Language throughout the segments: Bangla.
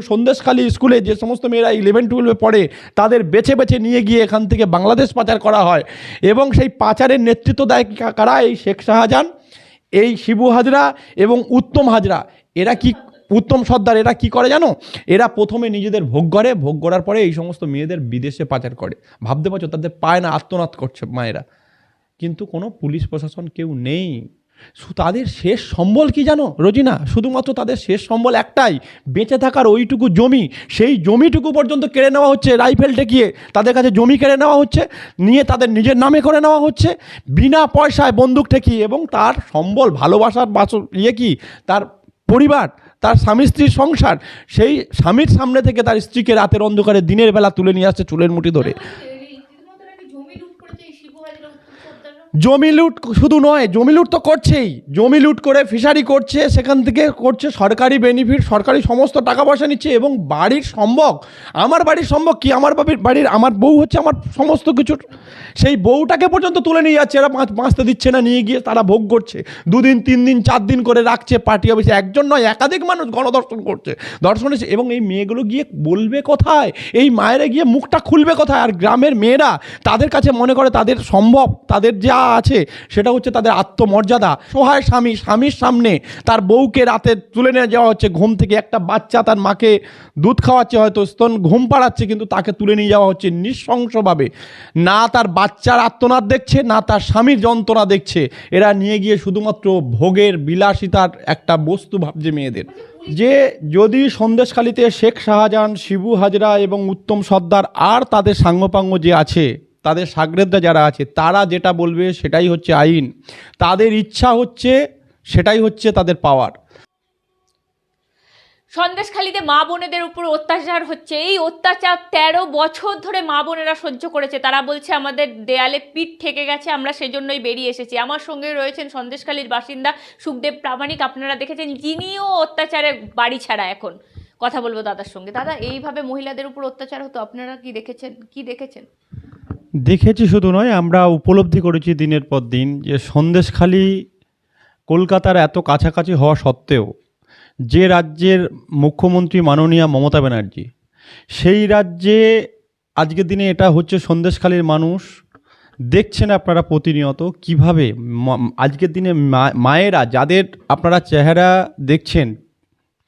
সন্দেশখালী স্কুলে যে সমস্ত মেয়েরা ইলেভেন টুয়েলভে পড়ে, তাদের বেছে বেছে নিয়ে গিয়ে এখান থেকে বাংলাদেশ পাচার করা হয়। এবং সেই পাচারের নেতৃত্ব দেয় কারা? এই শেখ শাহজাহান, এই শিবু হাজরা এবং উত্তম হাজরা। এরা কি, উত্তম সর্দার এরা কি করে জানো? এরা প্রথমে নিজেদের ভোগ করে, ভোগ করার পরে এই সমস্ত মেয়েদের বিদেশে পাচার করে। ভাবতে পারছ, তাদের পায় না, আত্মনাদ করছে মায়েরা। কিন্তু কোনো পুলিশ প্রশাসন কেউ নেই। তাদের শেষ সম্বল কি জানো, রোজিনা? শুধুমাত্র তাদের শেষ সম্বল একটাই, বেঁচে থাকার ওইটুকু জমি, সেই জমিটুকু পর্যন্ত কেড়ে নেওয়া হচ্ছে রাইফেল ঠেকিয়ে। তাদের কাছে জমি কেড়ে নেওয়া হচ্ছে, নিয়ে তাদের নিজের নামে করে নেওয়া হচ্ছে, বিনা পয়সায় বন্দুক ঠেকিয়ে এবং তার সম্বল ভালোবাসার বাস ইয়ে কি? তার পরিবার, তার স্বামী স্ত্রীর সংসার, সেই স্বামীর সামনে থেকে তার স্ত্রীকে রাতের অন্ধকারে দিনের বেলা তুলে নিয়ে আসছে চুলের মুঠি ধরে। জমি লুট শুধু নয়, জমি লুট তো করছেই। জমি লুট করে ফিশারি করছে, সেখান থেকে করছে সরকারি বেনিফিট সরকারি সমস্ত টাকা পয়সা নিচ্ছে এবং বাড়ির সম্ভব, আমার বাড়ির সম্ভব কি? আমার বাড়ির বাড়ির, আমার বউ হচ্ছে আমার সমস্ত কিছু। সেই বউটাকে পর্যন্ত তুলে নিয়ে যাচ্ছে, এরা বাঁচ- বাঁচতে দিচ্ছে না, নিয়ে গিয়ে তারা ভোগ করছে। দুদিন, তিন দিন, চার দিন করে রাখছে পার্টি অফিসে একজন নয়, একাধিক মানুষ গণদর্শন করছে। দর্শন এবং এই মেয়েগুলো গিয়ে বলবে কোথায়? এই মায়েরা গিয়ে মুখটা খুলবে কোথায়? আর গ্রামের মেয়েরা তাদের কাছে মনে করে তাদের সম্ভব, তাদের যা আছে, সেটা হচ্ছে তাদের আত্মমর্যাদা। সহায় স্বামী, স্বামীর সামনে তার বউকে রাতে তুলে নিয়ে যাওয়া হচ্ছে। ঘুম থেকে একটা বাচ্চা তার মাকে দুধ খাওয়াচ্ছে, হয়তো স্তন ঘুম পাড়াচ্ছে, কিন্তু তাকে তুলে নিয়ে যাওয়া হচ্ছে নৃশংসভাবে। না তার বাচ্চার আত্মনাদ দেখছে, না তার স্বামীর যন্ত্রণা দেখছে। এরা নিয়ে গিয়ে শুধুমাত্র ভোগের বিলাসিতার একটা বস্তু ভাবছে মেয়েদের। যে যদি সন্দেশখালিতে শেখ শাহজাহান, শিবু হাজরা এবং উত্তম সর্দার আর তাদের সাঙ্গপাঙ্গ যে আছে তাদের সাগরেদরা যারা আছে, তারা যেটা বলবে সেটাই হচ্ছে আইন। তাদের ইচ্ছা হচ্ছে, সেটাই হচ্ছে তাদের পাওয়ার সন্দেশখালিতে মা বোনেদের উপর অত্যাচার হচ্ছে। এই অত্যাচার তেরো বছর ধরে মা বোনেরা সহ্য করেছে। তারা বলছে, আমাদের দেয়ালে পিঠ ঠেকে গেছে, আমরা সেজন্যই বেরিয়ে এসেছি। আমার সঙ্গে রয়েছেন সন্দেশখালির বাসিন্দা সুখদেব প্রামাণিক। আপনারা দেখেছেন, যিনিও অত্যাচারে বাড়ি ছাড়া এখন। কথা বলব দাদার সঙ্গে। দাদা, এইভাবে মহিলাদের উপর অত্যাচার হতো, আপনারা কি দেখেছেন? কি দেখেছেন? দেখেছি শুধু নয়, আমরা উপলব্ধি করেছি দিনের পর দিন যে সন্দেশখালি কলকাতার এত কাছাকাছি হওয়া সত্ত্বেও যে রাজ্যের মুখ্যমন্ত্রী মাননীয়া মমতা ব্যানার্জি, সেই রাজ্যে আজকের দিনে এটা হচ্ছে সন্দেশখালির মানুষ। দেখছেন আপনারা প্রতিনিয়ত কীভাবে আজকের দিনে মায়েরা যাদের আপনারা চেহারা দেখছেন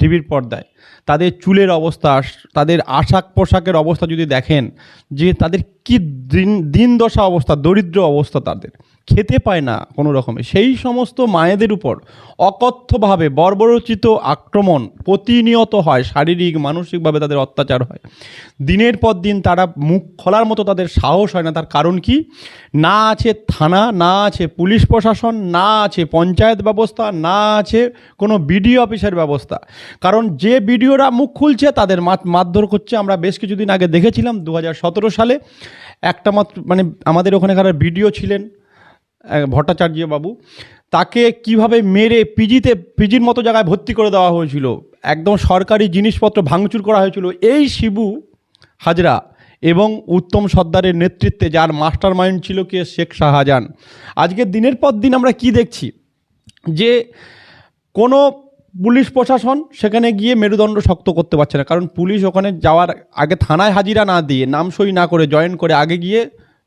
টিভির পর্দায় তাদের চুলের অবস্থা, তাদের আশাক পোশাকের অবস্থা যদি দেখেন, যে তাদের কি দিন দিন দশা অবস্থা, দরিদ্র অবস্থা তাদের। খেতে পায় না কোনো রকমে। সেই সমস্ত মায়েদের উপর অকথ্যভাবে বর্বরচিত আক্রমণ প্রতিনিয়ত হয়, শারীরিক, মানসিকভাবে তাদের অত্যাচার হয়। দিনের পর দিন তারা মুখ খোলার মতো তাদের সাহস হয় না। তার কারণ কি? না আছে থানা, না আছে পুলিশ প্রশাসন, না আছে পঞ্চায়েত ব্যবস্থা, না আছে কোনো বিডিও অফিসের ব্যবস্থা। কারণ যে বিডিওরা মুখ খুলছে, তাদের মারধর করছে। আমরা বেশ কিছুদিন আগে দেখেছিলাম দু হাজার সতেরো সালে একটা মাত্র মানে আমাদের ওখানেকার বিডিও ছিলেন ভট্টাচার্য বাবু। তাকে কীভাবে মেরে পিজিতে, পিজির মতো জায়গায় ভর্তি করে দেওয়া হয়েছিল, একদম সরকারি জিনিসপত্র ভাঙচুর করা হয়েছিল, এই শিবু হাজরা এবং উত্তম সর্দারের নেতৃত্বে যার মাস্টার মাইন্ড ছিল কে? শেখ শাহজাহান। আজকের দিনের পর দিন আমরা কি দেখছি? যে কোনো পুলিশ প্রশাসন সেখানে গিয়ে মেরুদণ্ড শক্ত করতে পারছে না। কারণ পুলিশ ওখানে যাওয়ার আগে থানায় হাজিরা না দিয়ে নাম সই না করে জয়েন করে আগে গিয়ে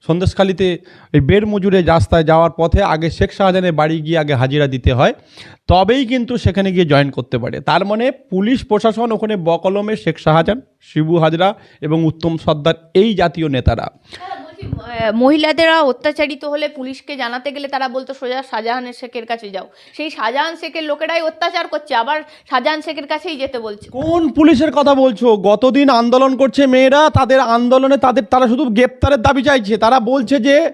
সন্দেশখালিতে ওই বের মজুরে রাস্তায় যাওয়ার পথে আগে শেখ শাহজাহানের বাড়ি গিয়ে আগে হাজিরা দিতে হয়। তবেই কিন্তু সেখানে গিয়ে জয়েন করতে পারে। তার মানে পুলিশ প্রশাসন ওখানে বকলমে শেখ শাহজাহান, শিবু হাজরা এবং উত্তম সর্দার এই জাতীয় নেতারা। মহিলাদেরা অত্যাচারিত হলে পুলিশকে জানাতে গেলে তারা বলতো, সোজা শাহজাহানের শেখের কাছে যাও। সেই শাহজাহান শেখের লোকেরাই অত্যাচার করছে। আবার শাহজাহান শেখের কাছেই যেতে বলছে। কোন পুলিশের কথা বলছো? গতদিন আন্দোলন করছে মেয়েরা, তাদের আন্দোলনে তাদের, তারা শুধু গ্রেপ্তারের দাবি চাইছে। তারা বলছে যে,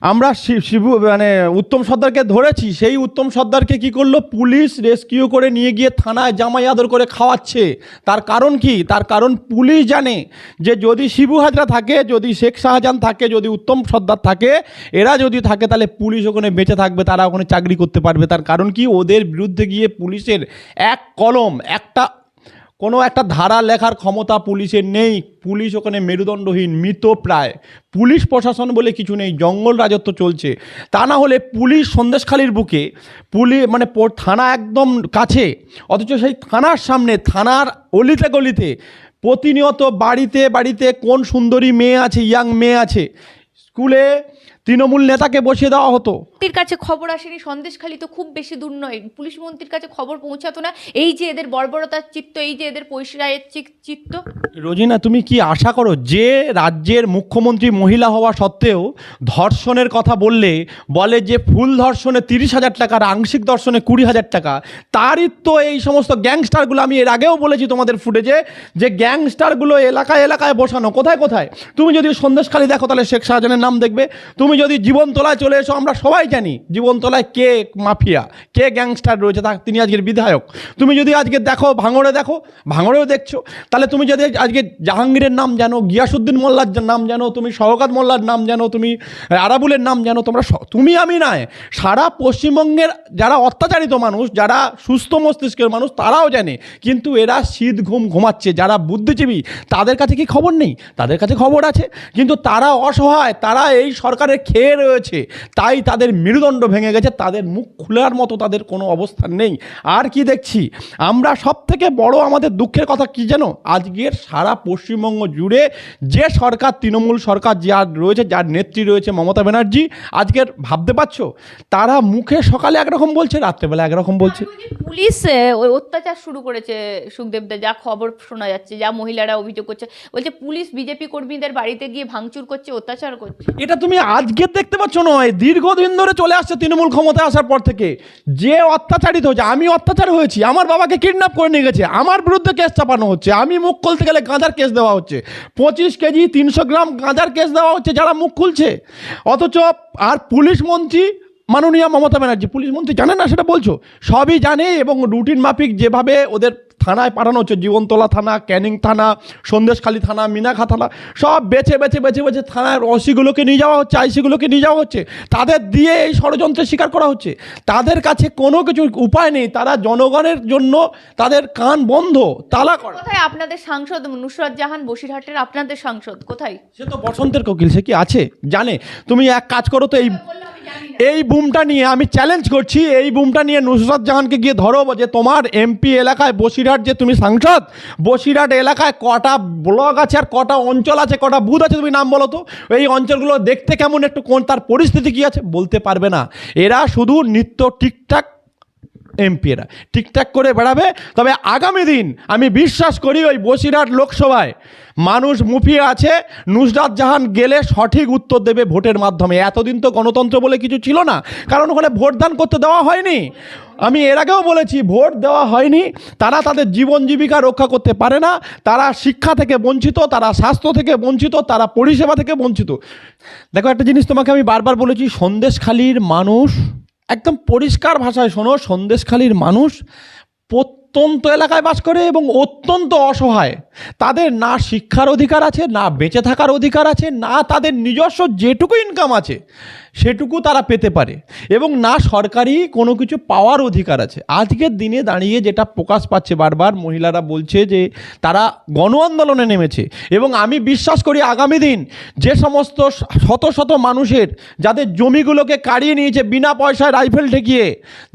আমরা শিবু মানে উত্তম সর্দারকে ধরেছি। সেই উত্তম সর্দারকে কি করল? পুলিশ রেস্কিউ করে নিয়ে গিয়ে থানায় জামাই আদর করে খাওয়াচ্ছে। তার কারণ কি? তার কারণ পুলিশ জানে যে যদি শিবু হাজরা থাকে, যদি শেখ শাহজাহান থাকে যদি উত্তম সর্দার থাকে, এরা যদি থাকে, তাহলে পুলিশ ওখানে বেঁচে থাকবে, তারা ওখানে চাকরি করতে পারবে। তার কারণ কি? ওদের বিরুদ্ধে গিয়ে পুলিশের এক কলম, একটা, কোনো একটা ধারা লেখার ক্ষমতা পুলিশের নেই। পুলিশ ওখানে মেরুদণ্ডহীন, মৃত প্রায়। পুলিশ প্রশাসন বলে কিছু নেই, জঙ্গল রাজত্ব চলছে। তা না হলে পুলিশ সন্দেশখালির বুকে পুলিশ মানে থানা একদম কাছে, অথচ সেই থানার সামনে, থানার অলিতে গলিতে প্রতিনিয়ত বাড়িতে বাড়িতে কোন সুন্দরী মেয়ে আছে ইয়াং মেয়ে আছে? স্কুলে তৃণমূল নেতাকে বসিয়ে দেওয়া হতো। মন্ত্রীর কাছে খবর আসেনি সন্দেশখালি তো খুব বেশি দূর নয়। পুলিশ মন্ত্রীর কাছে খবর পৌঁছাতো না। এই যে এদের বর্বরতার চিত্ত এই যে এদের পৈশায়ের চিত্ত। রোজিনা তুমি কি আশা করো যে রাজ্যের মুখ্যমন্ত্রী মহিলা হওয়া সত্ত্বেও ধর্ষণের কথা বললে বলে যে ফুল ধর্ষণে তিরিশ হাজার টাকা আর আংশিক ধর্ষণে কুড়ি হাজার টাকা তারই তো এই সমস্ত গ্যাংস্টারগুলো আমি এর আগেও বলেছি তোমাদের ফুটেজে যে গ্যাংস্টারগুলো এলাকায় এলাকায় বসানো কোথায় কোথায়? তুমি যদি সন্দেশখালি দেখো তাহলে শেখ শাহজাহানের নাম দেখবে। তুমি যদি জীবনতলায় চলে এসো, আমরা সবাই জানি জীবনতলায় কে মাফিয়া, কে গ্যাংস্টার রয়েছে, তা তিনি আজকের বিধায়ক। তুমি যদি আজকে দেখো, ভাঙড়ে দেখো, ভাঙড়েও দেখছ, তাহলে তুমি যদি আজকে জাহাঙ্গীরের নাম জানো, গিয়াসুদ্দিন মোল্লার নাম জানো, তুমি শওকাত মোল্লার নাম জানো, তুমি আরাবুলের নাম জানো, তোমরা তুমি আমি নয়, সারা পশ্চিমবঙ্গের যারা অত্যাচারিত মানুষ, যারা সুস্থ মস্তিষ্কের মানুষ, তারাও জানে, কিন্তু এরা শীত ঘুম ঘুমাচ্ছে। যারা বুদ্ধিজীবী, তাদের কাছে কি খবর নেই? তাদের কাছে খবর আছে, কিন্তু তারা অসহায়, তারা এই সরকারের খেয়ে রয়েছে তাই তাদের মেরুদণ্ড ভেঙে গেছে তাদের মুখ খোলার মতো তাদের কোনো অবস্থান নেই। আর কি দেখছি? আমরা সব থেকে বড় আমাদের দুঃখের কথা কি জানো আজকের সারা পশ্চিমবঙ্গ জুড়ে যে সরকার তৃণমূল সরকার যার রয়েছে যার নেত্রী রয়েছে মমতা ব্যানার্জি আজকের ভাবতে পারছ? তারা মুখে সকালে একরকম বলছে রাত্রেবেলা একরকম বলছে। পুলিশ ওই অত্যাচার শুরু করেছে সুখদেবদা যা খবর শোনা যাচ্ছে যা মহিলারা অভিযোগ করছে। বলছে পুলিশ বিজেপি কর্মীদের বাড়িতে গিয়ে ভাঙচুর করছে অত্যাচার করছে। এটা তুমি আজকে দেখতে পাচ্ছ নয়, দীর্ঘদিন ধরে চলে আসছে তৃণমূল ক্ষমতায় আসার পর থেকে। যে অত্যাচারিত হয়েছে, আমি অত্যাচার হয়েছি, আমার বাবাকে কিডন্যাপ করে নিয়ে গেছে, আমার বিরুদ্ধে কেস চাপানো হচ্ছে, আমি মুখ খুলতে গেলে গাঁজার কেস দেওয়া হচ্ছে। পঁচিশ কেজি, তিনশো গ্রাম গাঁজার কেস দেওয়া হচ্ছে, যারা মুখ খুলছে। অথচ আর পুলিশ মন্ত্রী মাননীয় মমতা ব্যানার্জি, পুলিশ মন্ত্রী জানে না সেটা বলছো? সবই জানে এবং রুটিন মাফিক যেভাবে ওদের থানায় পাঠানো হচ্ছে জীবনতলা থানা ক্যানিং থানা সন্দেশখালী থানা মিনাখা থানা সব বেছে বেছে বেছে বেছে থানার ওসিগুলোকে নিয়ে যাওয়া হচ্ছে আইসিগুলোকে নিয়ে যাওয়া হচ্ছে। তাদের দিয়ে এই ষড়যন্ত্রের শিকার করা হচ্ছে। তাদের কাছে কোনো কিছু উপায় নেই তারা জনগণের জন্য তাদের কান বন্ধ তালা করা। কোথায় আপনাদের সাংসদ নুসরাত জাহান বসিরহাটের আপনাদের সাংসদ কোথায়? সে তো বসন্তের কোকিল সে কি আছে? জানে। তুমি এক কাজ করো তো এই এই বুমটা নিয়ে আমি চ্যালেঞ্জ করছি, এই বুমটা নিয়ে নুসরাত জাহানকে গিয়ে ধরো যে তোমার এমপি এলাকায় বসিরহাট যে তুমি সাংসদ, বসিরহাট এলাকায় কটা ব্লক আছে আর কটা অঞ্চল আছে, কটা বুথ আছে তুমি নাম বলো তো? এই অঞ্চলগুলো দেখতে কেমন একটু কোন, তার পরিস্থিতি কী আছে? বলতে পারবে না। এরা শুধু নিত্য ঠিকঠাক এমপি এরা ঠিকঠাক করে বেড়াবে, তবে আগামী দিন আমি বিশ্বাস করি ওই বসিরহাট লোকসভায় মানুষ মুফিয়ে আছে নুসরাত জাহান গেলে সঠিক উত্তর দেবে ভোটের মাধ্যমে। এতদিন তো গণতন্ত্র বলে কিছু ছিল না, কারণ ওখানে ভোটদান করতে দেওয়া হয়নি। আমি এর আগেও বলেছি, ভোট দেওয়া হয়নি। তারা তাদের জীবন জীবিকা রক্ষা করতে পারে না। তারা শিক্ষা থেকে বঞ্চিত, তারা স্বাস্থ্য থেকে বঞ্চিত, তারা পরিষেবা থেকে বঞ্চিত। দেখো একটা জিনিস তোমাকে আমি বারবার বলেছি, সন্দেশখালীর মানুষ একদম পরিষ্কার ভাষায় শোনো সন্দেশখালীর মানুষ প্রত্যন্ত এলাকায় বাস করে এবং অত্যন্ত অসহায়। তাদের না শিক্ষার অধিকার আছে, না বেঁচে থাকার অধিকার আছে, না তাদের নিজস্ব যেটুকু ইনকাম আছে, সেটুকু তারা পেতে পারে এবং না সরকারি কোনো কিছু পাওয়ার অধিকার আছে। আজকের দিনে দাঁড়িয়ে যেটা প্রকাশ পাচ্ছে বারবার, মহিলারা বলছে যে তারা গণ আন্দোলনে নেমেছে এবং আমি বিশ্বাস করি আগামী দিন যে সমস্ত শত শত মানুষের, যাদের জমিগুলোকে কাড়িয়ে নিয়েছে বিনা পয়সায় রাইফেল ঠেকিয়ে,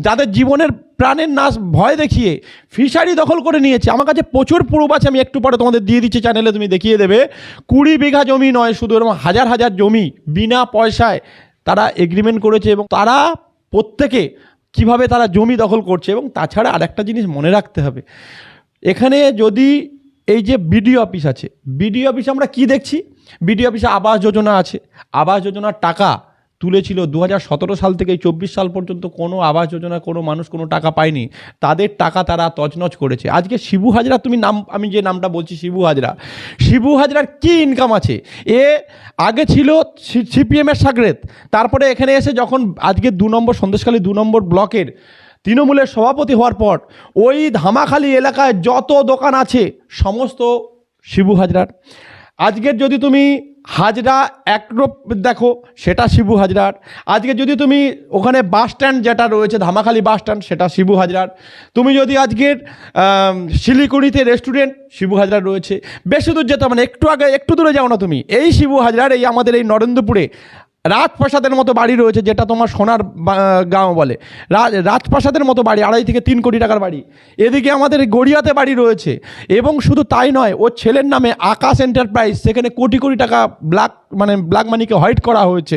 যাদের জীবনের প্রাণের নাশ ভয় দেখিয়ে, ফিশারি দখল করে নিয়েছে। আমার কাছে প্রচুর প্রুফ আছে, আমি একটু পরে তোমাদের দিয়ে দিচ্ছি চ্যানেলে তুমি দেখিয়ে দেবে। কুড়ি বিঘা জমি নয়, শুধু এরকম হাজার হাজার জমি বিনা পয়সায় তারা এগ্রিমেন্ট করেছে এবং তারা প্রত্যেকে কীভাবে তারা জমি দখল করছে এবং তাছাড়া আরেকটা জিনিস মনে রাখতে হবে। এখানে যদি এই যে বিডিও অফিস আছে বিডিও অফিসে আমরা কি দেখছি? বিডিও অফিসে আবাস যোজনা আছে। আবাস যোজনার টাকা তুলেছিল দু হাজার সতেরো সাল থেকে চব্বিশ সাল পর্যন্ত কোনো আবাস যোজনা, কোনো মানুষ কোনো টাকা পায়নি। তাদের টাকা তারা তছনছ করেছে। আজকে শিবু হাজরা, তুমি নাম, আমি যে নামটা বলছি, শিবু হাজরা। শিবু হাজরার কি ইনকাম আছে? এ আগে ছিল সিপিএমের সাগরেত। তারপরে এখানে এসে যখন আজকে দু নম্বর, সন্দেশখালী দু নম্বর ব্লকের তৃণমূলের সভাপতি হওয়ার পর, ওই ধামাখালি এলাকায় যত দোকান আছে, সমস্ত শিবু হাজরার। আজকের যদি তুমি হাজরা একরোপ, দেখো, সেটা শিবু হাজরার। আজকে যদি তুমি ওখানে বাস স্ট্যান্ড যেটা রয়েছে, ধামাখালি বাস স্ট্যান্ড, সেটা শিবু হাজরার। তুমি যদি আজকের শিলিগুড়িতে রেস্টুরেন্ট, শিবু হাজরার রয়েছে। বেশি দূর যেতে মানে একটু আগে, একটু দূরে যাও না তুমি। এই শিবু হাজরার, এই আমাদের এই নরেন্দ্রপুরে রাজপ্রাসাদের মতো বাড়ি রয়েছে যেটা তোমার সোনার গাঁও বলে। রাজ- রাজপ্রাসাদের মতো বাড়ি, আড়াই থেকে তিন কোটি টাকার বাড়ি। এদিকে আমাদের গড়িয়াতে বাড়ি রয়েছে এবং শুধু তাই নয়, ওর ছেলের নামে আকাশ এন্টারপ্রাইজ সেখানে কোটি কোটি টাকা ব্ল্যাক মানে ব্ল্যাক মানিকে হোয়াইট করা হয়েছে।